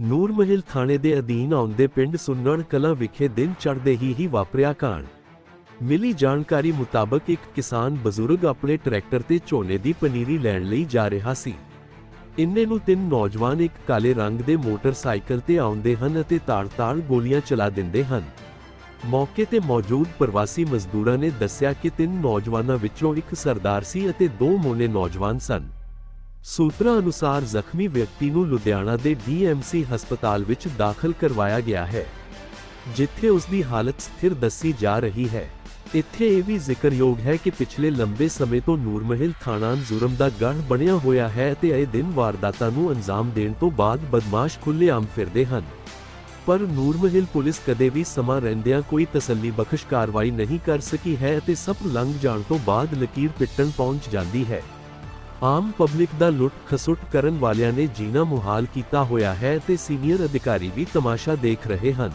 ਨੂਰਮਹਿਲ ਥਾਣੇ ਦੇ ਅਧੀਨ ਆਉਂਦੇ ਪਿੰਡ ਸੁੰਨੜ ਕਲਾਂ ਵਿਖੇ ਦਿਨ ਚੜ੍ਹਦੇ ਹੀ ਹੀ ਵਾਪਰਿਆ ਕਾਂਡ। ਮਿਲੀ ਜਾਣਕਾਰੀ ਮੁਤਾਬਕ ਇੱਕ ਕਿਸਾਨ ਬਜ਼ੁਰਗ ਆਪਣੇ ਟਰੈਕਟਰ ਤੇ ਝੋਨੇ ਦੀ ਪਨੀਰੀ ਲੈਣ ਲਈ ਜਾ ਰਿਹਾ ਸੀ। ਇੰਨੇ ਨੂੰ ਤਿੰਨ ਨੌਜਵਾਨ ਇੱਕ ਕਾਲੇ ਰੰਗ ਦੇ ਮੋਟਰਸਾਈਕਲ ਤੇ ਆਉਂਦੇ ਹਨ ਅਤੇ ਤਾੜ-ਤਾੜ ਗੋਲੀਆਂ ਚਲਾ ਦਿੰਦੇ ਹਨ। ਮੌਕੇ ਤੇ ਮੌਜੂਦ ਪ੍ਰਵਾਸੀ ਮਜ਼ਦੂਰਾਂ ਨੇ ਦੱਸਿਆ ਕਿ ਤਿੰਨ ਨੌਜਵਾਨਾਂ ਵਿੱਚੋਂ ਇੱਕ ਸਰਦਾਰ ਸੀ ਅਤੇ ਦੋ ਮੋਨੇ ਨੌਜਵਾਨ ਸਨ। ਸੂਤਰਾਂ ਅਨੁਸਾਰ ਜ਼ਖਮੀ ਵਿਅਕਤੀ ਨੂੰ ਲੁਧਿਆਣਾ ਦੇ ਡੀਐਮਸੀ ਹਸਪਤਾਲ ਵਿੱਚ ਦਾਖਲ ਕਰਵਾਇਆ ਗਿਆ ਹੈ, ਜਿੱਥੇ ਉਸ ਦੀ ਹਾਲਤ ਸਥਿਰ ਦੱਸੀ ਜਾ ਰਹੀ ਹੈ। ਇੱਥੇ ਇਹ ਵੀ ਜ਼ਿਕਰਯੋਗ ਹੈ ਕਿ ਪਿਛਲੇ ਲੰਬੇ ਸਮੇਂ ਤੋਂ ਨੂਰਮਹਿਲ ਥਾਣਾ ਜ਼ੁਰਮ ਦਾ ਗੜ੍ਹ ਬਣਿਆ ਹੋਇਆ ਹੈ ਅਤੇ ਇਹ ਦਿਨ ਵਾਰਦਾਤਾਂ ਨੂੰ ਅੰਜਾਮ ਦੇਣ ਤੋਂ ਬਾਅਦ ਬਦਮਾਸ਼ ਖੁੱਲ੍ਹੇਆਮ ਫਿਰਦੇ ਹਨ। ਪਰ ਨੂਰਮਹਿਲ ਪੁਲਿਸ ਕਦੇ ਵੀ ਸਮਾਂ ਰਹਿੰਦਿਆਂ ਕੋਈ ਤਸੱਲੀ ਬਖਸ਼ ਕਾਰਵਾਈ ਨਹੀਂ ਕਰ ਸਕੀ ਹੈ ਅਤੇ ਸਭ ਲੰਘ ਜਾਣ ਤੋਂ ਬਾਅਦ ਲਕੀਰ ਪਿੱਟਣ ਪਹੁੰਚ ਜਾਂਦੀ ਹੈ। ਆਮ ਪਬਲਿਕ ਦਾ ਲੁੱਟ ਖਸੁੱਟ ਕਰਨ ਵਾਲਿਆਂ ਨੇ ਜੀਣਾ ਮੁਹਾਲ ਕੀਤਾ ਹੋਇਆ ਹੈ ਤੇ ਸੀਨੀਅਰ ਅਧਿਕਾਰੀ ਵੀ ਤਮਾਸ਼ਾ ਦੇਖ ਰਹੇ ਹਨ।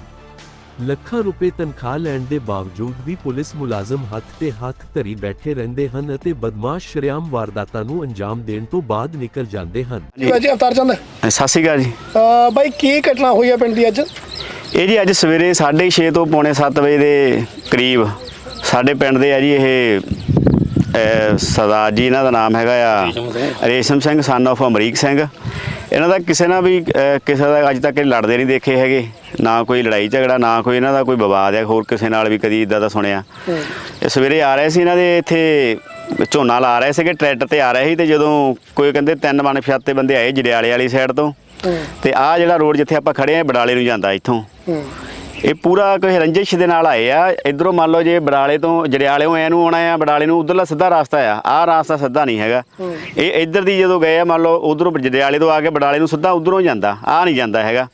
ਲੱਖਾਂ ਰੁਪਏ ਤਨਖਾਹ ਲੈਣ ਦੇ ਬਾਵਜੂਦ ਵੀ ਪੁਲਿਸ ਮੁਲਾਜ਼ਮ ਹੱਥ ਤੇ ਹੱਥ ਧਰੀ ਬੈਠੇ ਰਹਿੰਦੇ ਹਨ ਅਤੇ ਬਦਮਾਸ਼ ਸ਼ਰੇਆਮ ਵਾਰਦਾਤਾਂ ਨੂੰ ਅੰਜਾਮ ਦੇਣ ਤੋਂ ਬਾਅਦ ਨਿਕਲ ਜਾਂਦੇ ਹਨ। ਜੀ ਅਵਤਾਰ ਚੰਦ। ਸਤਿ ਸ਼੍ਰੀ ਅਕਾਲ ਜੀ। ਬਾਈ ਕੀ ਘਟਨਾ ਹੋਈ ਹੈ ਪਿੰਡ ਦੀ ਅੱਜ? ਇਹ ਜੀ ਅੱਜ ਸਵੇਰੇ 6:30 ਤੋਂ ਪੌਣੇ 7 ਵਜੇ ਦੇ ਕਰੀਬ ਸਾਡੇ ਪਿੰਡ ਦੇ ਆ ਜੀ ਇਹ ਅਹ, ਸਰਦਾਰ ਜੀ ਇਹਨਾਂ ਦਾ ਨਾਮ ਹੈਗਾ ਆ ਰੇਸ਼ਮ ਸਿੰਘ। ਸਨ of ਅਮਰੀਕ ਸਿੰਘ। ਇਹਨਾਂ ਦਾ ਕਿਸੇ ਨਾਲ ਵੀ ਅਹ, ਕਿਸੇ ਦਾ ਅੱਜ ਤੱਕ ਇਹ ਲੜਦੇ ਨਹੀਂ ਦੇਖੇ ਹੈਗੇ। ਨਾ ਕੋਈ ਲੜਾਈ ਝਗੜਾ ਨਾ ਕੋਈ ਇਹਨਾਂ ਦਾ ਕੋਈ ਵਿਵਾਦ ਹੈ ਹੋਰ ਕਿਸੇ ਨਾਲ ਵੀ ਕਦੀ ਇਦਾਂ ਦਾ ਸੁਣਿਆ। ਇਹ ਸਵੇਰੇ ਆ ਰਹੇ ਸੀ ਇਹਨਾਂ ਦੇ ਇੱਥੇ ਝੋਨਾ ਲਾ ਰਹੇ ਸੀਗੇ ਟਰੈਕਟਰ ਤੇ ਆ ਰਹੇ ਸੀ ਤੇ ਜਦੋਂ ਕੋਈ ਕਹਿੰਦੇ ਤਿੰਨ ਮਨ ਫਿਆਤੇ ਬੰਦੇ ਆਏ ਜੜਿਆਲੇ ਵਾਲੀ ਸਾਈਡ ਤੋਂ। ਤੇ ਆਹ ਜਿਹੜਾ ਰੋਡ ਜਿੱਥੇ ਆਪਾਂ ਖੜੇ ਆ ਬਡਾਲੇ ਨੂੰ ਜਾਂਦਾ ਇੱਥੋਂ। ਇਹ ਪੂਰਾ ਕੋਈ ਰੰਜਿਸ਼ ਦੇ ਨਾਲ ਆਏ ਆ। ਇਧਰੋਂ ਮੰਨ ਲਓ ਜੇ ਬਡਾਲੇ ਤੋਂ ਜੜਿਆਲਿਓਂ ਐ ਨੂੰ ਆਉਣਾ ਆ ਬਡਾਲੇ ਨੂੰ ਉਧਰਲਾ ਸਿੱਧਾ ਰਸਤਾ ਆ। ਆਹ ਰਸਤਾ ਸਿੱਧਾ ਨਹੀਂ ਹੈਗਾ। ਇਹ ਇੱਧਰ ਦੀ ਜਦੋਂ ਗਏ ਆ ਮੰਨ ਲਓ ਉਧਰੋਂ ਜੜਿਆਲੇ ਤੋਂ ਆ ਕੇ ਬਡਾਲੇ ਨੂੰ ਸਿੱਧਾ ਉਧਰੋਂ ਜਾਂਦਾ। ਆਹ ਨਹੀਂ ਜਾਂਦਾ ਹੈਗਾ।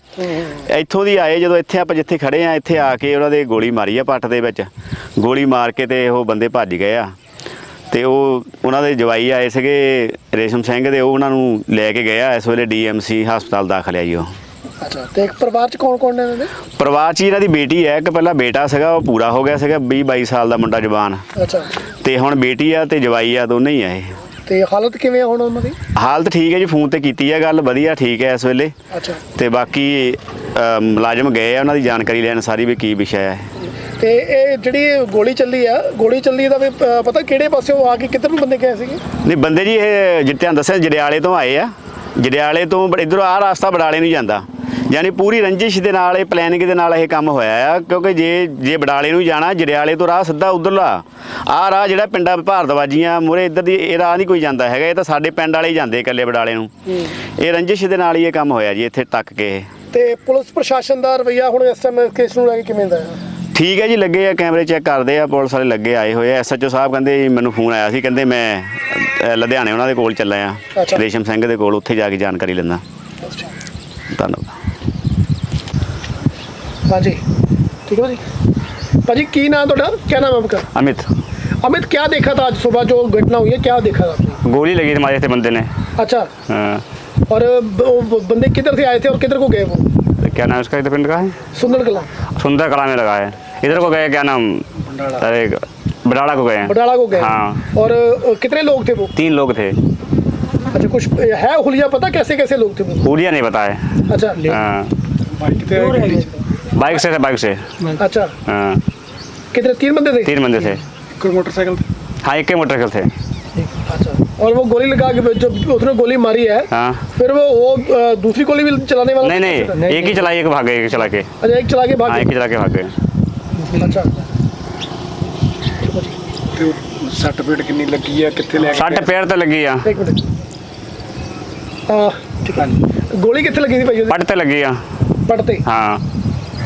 ਇੱਥੋਂ ਦੀ ਆਏ ਜਦੋਂ ਇੱਥੇ ਆਪਾਂ ਜਿੱਥੇ ਖੜੇ ਆ ਇੱਥੇ ਆ ਕੇ ਉਹਨਾਂ ਦੇ ਗੋਲੀ ਮਾਰੀ ਆ ਪੱਟ ਦੇ ਵਿੱਚ। ਗੋਲੀ ਮਾਰ ਕੇ ਤੇ ਉਹ ਬੰਦੇ ਭੱਜ ਗਏ ਆ। ਤੇ ਉਹ ਉਹਨਾਂ ਦੇ ਜਵਾਈ ਆਏ ਸੀਗੇ ਰੇਸ਼ਮ ਸਿੰਘ ਦੇ ਉਹ ਉਹਨਾਂ ਨੂੰ ਲੈ ਕੇ ਗਏ ਆ। ਇਸ ਵੇਲੇ ਡੀਐਮਸੀ ਹਸਪਤਾਲ ਦਾਖਲ ਆ ਜੀ ਉਹ। ਅੱਛਾ ਤੇ ਇੱਕ ਪਰਿਵਾਰ ਚ ਕੌਣ ਕੌਣ ਨੇ ਇਹਨਾਂ ਦੇ? ਪਰਿਵਾਰ 'ਚ ਇਹਨਾਂ ਦੀ ਬੇਟੀ ਹੈ ਇੱਕ ਪਹਿਲਾਂ ਬੇਟਾ ਸੀਗਾ ਉਹ ਪੂਰਾ ਹੋ ਗਿਆ ਸੀਗਾ 20 22 ਸਾਲ ਦਾ ਮੁੰਡਾ ਜਵਾਨ। ਅੱਛਾ। ਤੇ ਹੁਣ ਬੇਟੀ ਆ ਤੇ ਜਵਾਈ ਆ ਦੋਨੇ ਹੀ ਆ ਇਹ। ਤੇ ਹਾਲਤ ਕਿਵੇਂ ਆ ਹੁਣ ਉਹਨਾਂ ਦੀ? ਹਾਲਤ ਠੀਕ ਹੈ ਜੀ ਫੋਨ ਤੇ ਕੀਤੀ ਹੈ ਗੱਲ ਵਧੀਆ ਠੀਕ ਹੈ ਇਸ ਵੇਲੇ। ਅੱਛਾ। ਤੇ ਬਾਕੀ ਅ, ਮੁਲਾਜ਼ਮ ਗਏ ਆ ਉਹਨਾਂ ਦੀ ਜਾਣਕਾਰੀ ਲੈਣ ਸਾਰੀ ਵੀ ਕੀ ਵਿਸ਼ਾ ਹੈ। ਤੇ ਇਹ ਜਿਹੜੀ ਗੋਲੀ ਚੱਲੀ ਆ ਗੋਲੀ ਚੱਲੀ ਦਾ ਵੀ ਪਤਾ ਕਿਹੜੇ ਪਾਸਿਓਂ ਆ ਕੇ ਕਿੱਧਰ ਨੂੰ ਬੰਦੇ ਗਏ ਸੀਗੇ? ਨਹੀਂ ਬੰਦੇ ਜੀ ਇਹ ਜਿੱਤਿਆਂ ਦੱਸਿਆ ਜੜਿਆਲੇ ਤੋਂ ਆਏ ਆ। ਜੜਿਆਲੇ ਤੋਂ ਇਧਰੋਂ ਆਹ ਰਸਤਾ ਬਡਾਲੇ ਨੂੰ ਜਾਂਦਾ। ਯਾਨੀ ਪੂਰੀ ਰੰਜਿਸ਼ ਦੇ ਨਾਲ ਇਹ ਪਲੈਨਿੰਗ ਦੇ ਨਾਲ ਇਹ ਕੰਮ ਹੋਇਆ ਆ ਕਿਉਂਕਿ ਜੇ ਜੇ ਬਡਾਲੇ ਨੂੰ ਜਾਣਾ ਜੜਿਆਲੇ ਤੋਂ ਰਾਹ ਸਿੱਧਾ ਉਧਰਲਾ ਆਹ ਰਾਹ ਜਿਹੜਾ ਪਿੰਡਾਂ ਭਾਰਤਵਾਜੀਆਂ ਮੂਹਰੇ ਇੱਧਰ ਦੀ ਇਹ ਰਾਹ ਨਹੀਂ ਕੋਈ ਜਾਂਦਾ ਹੈਗਾ ਇਹ ਤਾਂ ਸਾਡੇ ਪਿੰਡ ਵਾਲੇ ਹੀ ਜਾਂਦੇ ਇਕੱਲੇ ਬਡਾਲੇ ਨੂੰ। ਇਹ ਰੰਜਿਸ਼ ਦੇ ਨਾਲ ਹੀ ਇਹ ਕੰਮ ਹੋਇਆ ਜੀ ਇੱਥੇ ਤੱਕ ਕੇ ਤੇ ਪੁਲਿਸ ਪ੍ਰਸ਼ਾਸਨ ਦਾ ਰਵਈਆ ਹੁਣ ਇਸ ਟਾਈਮ ਕੇਸ ਨੂੰ ਲੈ ਕੇ ਕਿਵੇਂ ਦਾ ਹੈ? ਠੀਕ ਹੈ ਜੀ ਲੱਗੇ ਆ ਕੈਮਰੇ ਚੈੱਕ ਕਰਦੇ ਆ ਪੁਲਿਸ ਵਾਲੇ ਲੱਗੇ ਆਏ ਹੋਏ ਆ। ਐਸਐਚਓ ਸਾਹਿਬ ਕਹਿੰਦੇ ਜੀ, ਮੈਨੂੰ ਫੋਨ ਆਇਆ ਸੀ ਕਹਿੰਦੇ ਮੈਂ ਲੁਧਿਆਣੇ ਉਹਨਾਂ ਦੇ ਕੋਲ ਚੱਲਾ ਆ। ਰੇਸ਼ਮ ਸਿੰਘ ਦੇ ਕੋਲ ਉੱਥੇ ਜਾ ਕੇ ਜਾਣਕਾਰੀ ਲੈਂਦਾ। ਧੰਨਵਾਦ। ਹਾਂਜੀ ठीक है जी भाजी की नाम ਤੁਹਾਡਾ क्या नाम है आपका अमित अमित क्या देखा था आज सुबह जो घटना हुई है क्या देखा था आपने गोली लगी थी हमारे थे बंदे ने अच्छा हाँ, और ब- वो बंदे किधर से आए थे और किधर को गए वो तो क्या नाम उसका इधर पिंड का है सुंदर कला सुंदर कला में लगा है इधर को गए क्या नाम अरे बडाड़ा को गए हैं। बटाला को गए हाँ और अ, कितने लोग थे वो तीन लोग थे अच्छा कुछ है हुलिया पता कैसे कैसे लोग थे वो पूलिया नहीं बताए अच्छा हाँ, बाइक से थे बाइक से अच्छा हाँ, कितने तीन बंदे थे तीन बंदे थे कोई मोटरसाइकिल हाँ एक ही मोटरसाइकिल थे अच्छा और वो गोली लगा के जब उसने गोली मारी है हाँ फिर वो वो अ, दूसरी गोली भी चलाने वाला नहीं नहीं एक ही चलाई एक भाग गए एक चला के अच्छा एक चला के भाग हाँ एक गया। ही चला के भाग गए अच्छा ਤੇ ਉਹ ਸੱਟ ਪੇਟ ਕਿੰਨੀ ਲੱਗੀ ਆ ਕਿੱਥੇ ਲੈ ਕੇ सट पैर तो लगी आ एक मिनट हाँ ठीक है गोली कितने लगी थी भाई पट ते लगी आ पड़ते हाँ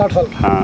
60 ਸਾਲ। ਹਾਂ।